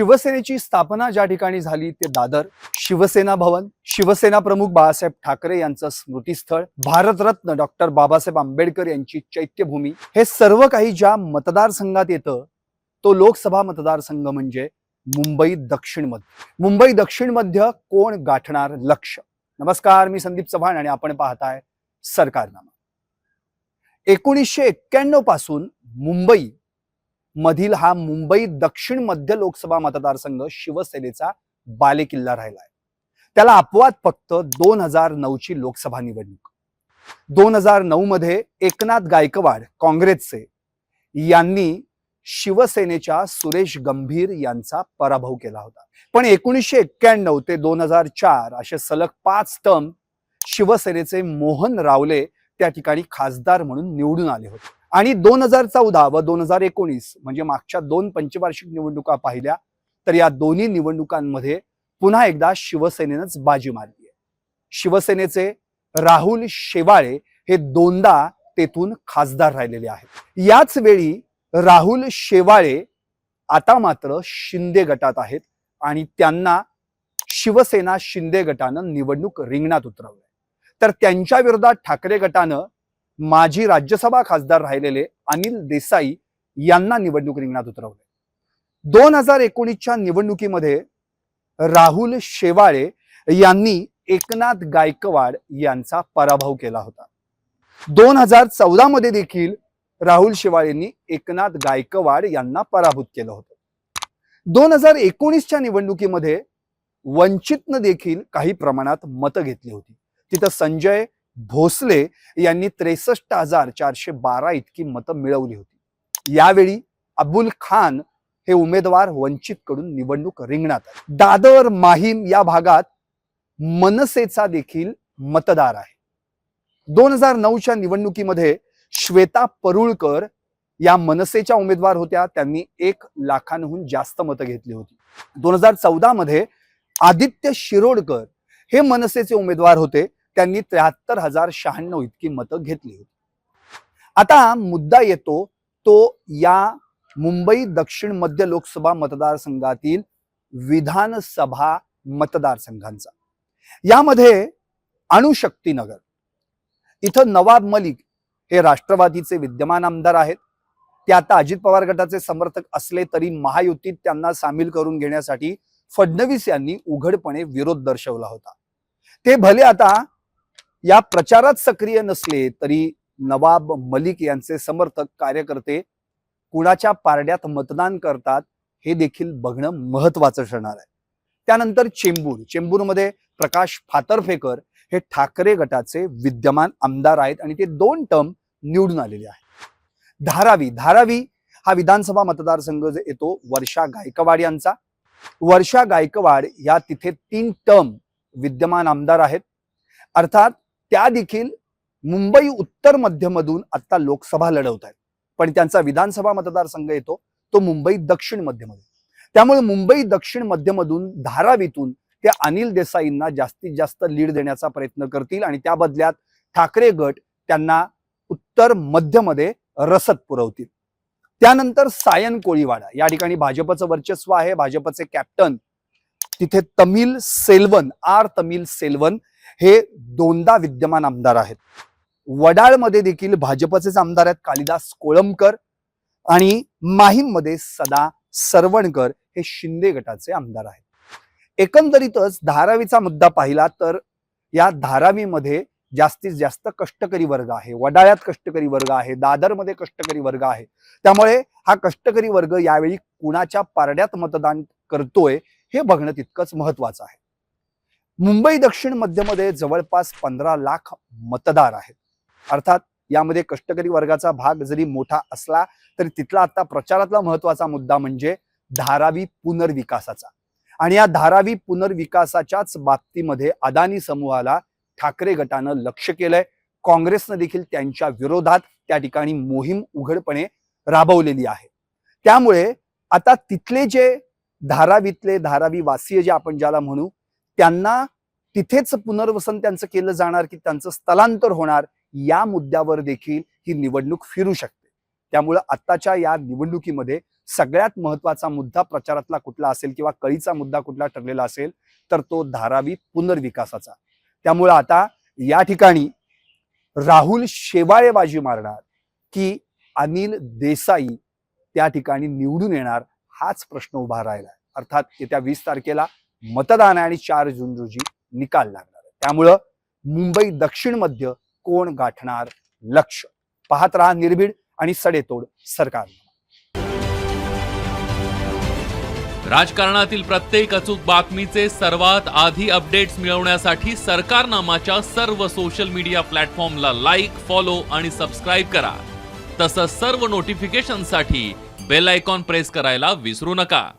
शिवसेनेची स्थापना ज्या ठिकाणी झाली ते दादर शिवसेना भवन शिवसेना प्रमुख बाळासाहेब ठाकरे यांचं स्मृतीस्थळ भारतरत्न डॉक्टर बाबासाहेब आंबेडकर यांची चैत्यभूमी. हे सर्व काही ज्या मतदारसंघात येतं तो लोकसभा मतदारसंघ म्हणजे मुंबई दक्षिण मध्य. मुंबई दक्षिण मध्य कोण गाठणार लक्ष? नमस्कार मी संदीप चव्हाण आणि आपण पाहताय सरकारनामा. एकोणीसशे एक्क्याण्णवपासून मुंबई मधील हा मुंबई दक्षिण मध्य लोकसभा मतदारसंघ शिवसेनेचा बालेकिल्ला राहिला आहे त्याला अपवाद फक्त दोन हजार नऊची लोकसभा निवडणूक. दोन हजार नऊ मध्ये एकनाथ गायकवाड काँग्रेसचे यांनी शिवसेनेच्या सुरेश गंभीर यांचा पराभव केला होता. पण एकोणीसशे एक्क्याण्णव ते दोन हजार चार असे सलग पाच टर्म शिवसेनेचे मोहन रावले त्या ठिकाणी खासदार म्हणून निवडून आले होते. आणि दोन हजार चौदा व दोन हजार एकोणीस म्हणजे मागच्या दोन पंचवार्षिक निवडणुका पाहिल्या तर या दोन्ही निवडणुकांमध्ये पुन्हा एकदा शिवसेनेनंच बाजी मारली आहे. शिवसेनेचे राहुल शेवाळे हे दोनदा तेथून खासदार राहिलेले आहेत. याच वेळी राहुल शेवाळे आता मात्र शिंदे गटात आहेत आणि त्यांना शिवसेना शिंदे गटानं निवडणूक रिंगणात उतरवलं तर त्यांच्या विरोधात ठाकरे गटानं माजी राज्यसभा खासदार राहिलेले अनिल देसाई यांना निवडणूक रिंगणात उतरवले दोन हजार एकोणीसच्या निवडणुकीमध्ये राहुल शेवाळे यांनी एकनाथ गायकवाड यांचा पराभव केला होता. दोन हजार चौदा मध्ये देखील राहुल शेवाळेंनी एकनाथ गायकवाड यांना पराभूत केलं होतं. दोन हजार एकोणीसच्या निवडणुकीमध्ये वंचितनं देखील काही प्रमाणात मतं घेतली होती. तिथं संजय भोसले यांनी त्रेसष्ट हजार चारशे बारा इतकी मतं मिळवली होती. यावेळी अबुल खान हे उमेदवार वंचित कडून निवडणूक रिंगणात दादर माहीम या भागात मनसेचा देखील मतदार आहे. दोन हजार नऊच्या निवडणुकीमध्ये श्वेता परुळकर या मनसेच्या उमेदवार होत्या. त्यांनी एक लाखांहून जास्त मतं घेतली होती. दोन हजार चौदा मध्ये आदित्य शिरोडकर हे मनसेचे उमेदवार होते. त्यांनी त्र्याहत्तर हजार शहाण्णव इतकी मतं घेतली होती. आता मुद्दा येतो तो या मुंबई दक्षिण मध्य लोकसभा मतदारसंघातील विधानसभा मतदारसंघांचा. यामध्ये अणुशक्तीनगर इथं नवाब मलिक हे राष्ट्रवादीचे विद्यमान आमदार आहेत. ते आता अजित पवार गटाचे समर्थक असले तरी महायुतीत त्यांना सामील करून घेण्यासाठी फडणवीस यांनी उघडपणे विरोध दर्शवला होता. ते भले आता या प्रचारात सक्रिय नसले तरी नवाब मलिक यांचे समर्थक कार्यकर्ते कुणाच्या पारड्यात मतदान करतात हे देखील बघणं महत्वाचं ठरणार आहे. त्यानंतर चेंबूर चेंबूरमध्ये प्रकाश फातर्फेकर हे ठाकरे गटाचे विद्यमान आमदार आहेत आणि ते दोन टर्म निवडून आलेले आहेत. धारावी धारावी हा विधानसभा मतदारसंघ जे येतो वर्षा गायकवाड यांचा. वर्षा गायकवाड या तिथे तीन टर्म विद्यमान आमदार आहेत. अर्थात त्या देखील मुंबई उत्तर मध्यमधून आता लोकसभा लढवत आहेत. पण त्यांचा विधानसभा मतदारसंघ येतो तो मुंबई दक्षिण मध्यमध्ये त्यामुळे मुंबई दक्षिण मध्यमधून धारावीतून ते अनिल देसाईंना जास्तीत जास्त लीड देण्याचा प्रयत्न करतील आणि त्या बदल्यात ठाकरे गट त्यांना उत्तर मध्यमध्ये रसद पुरवतील. त्यानंतर सायन कोळीवाडा या ठिकाणी भाजपचं वर्चस्व आहे. भाजपचे कॅप्टन तिथे तमिल सेल्वन आर तमिल सेल्वन हे दोनदा विद्यमान आमदार आहेत. वडाळमध्ये देखील भाजपचेच आमदार आहेत कालिदास कोळंबकर आणि माहीममध्ये सदा सरवणकर हे शिंदे गटाचे आमदार आहेत. एकंदरीतच धारावीचा मुद्दा पाहिला तर या धारावीमध्ये जास्तीत जास्त कष्टकरी वर्ग आहे. वडाळ्यात कष्टकरी वर्ग आहे दादरमध्ये कष्टकरी वर्ग आहे. त्यामुळे हा कष्टकरी वर्ग यावेळी कुणाच्या पारड्यात मतदान करतोय हे बघणं तितकंच महत्वाचं आहे. मुंबई दक्षिण मध्यमध्ये जवळपास पंधरा लाख मतदार आहेत. अर्थात यामध्ये कष्टकरी वर्गाचा भाग जरी मोठा असला तरी तिथला आता प्रचारातला महत्त्वाचा मुद्दा म्हणजे धारावी पुनर्विकासाचा. आणि या धारावी पुनर्विकासाच्याच बाबतीमध्ये अदानी समूहाला ठाकरे गटानं लक्ष केलंय. काँग्रेसनं देखील त्यांच्या विरोधात त्या ठिकाणी मोहीम उघडपणे राबवलेली आहे. त्यामुळे आता तिथले जे धारावीतले धारावी वासीय जे आपण ज्याला म्हणू त्यांना तिथेच पुनर्वसन त्यांचं केलं जाणार की त्यांचं स्थलांतर होणार या मुद्द्यावर देखील ही निवडणूक फिरू शकते. त्यामुळं आत्ताच्या या निवडणुकीमध्ये सगळ्यात महत्त्वाचा मुद्दा प्रचारातला कुठला असेल किंवा कळीचा मुद्दा कुठला ठरलेला असेल तर तो धारावी पुनर्विकासाचा. त्यामुळं आता या ठिकाणी राहुल शेवाळे बाजी मारणार की अनिल देसाई त्या ठिकाणी निवडून येणार हाच प्रश्न उभा राहिला अर्थात येत्या वीस तारखेला मतदान आहे आणि चार जून रोजी निकाल लागणार आहे. त्यामुळं मुंबई दक्षिण मध्य कोण गाठणार लक्ष? पाहत राहा निर्भीड आणि सडेतोड सरकार. राजकारणातील प्रत्येक अचूक बातमीचे सर्वात आधी अपडेट्स मिळवण्यासाठी सरकारनामाच्या सर्व सोशल मीडिया प्लॅटफॉर्मला लाईक फॉलो आणि सबस्क्राईब करा. तसंच सर्व नोटिफिकेशनसाठी बेल आयकॉन प्रेस करायला विसरू नका.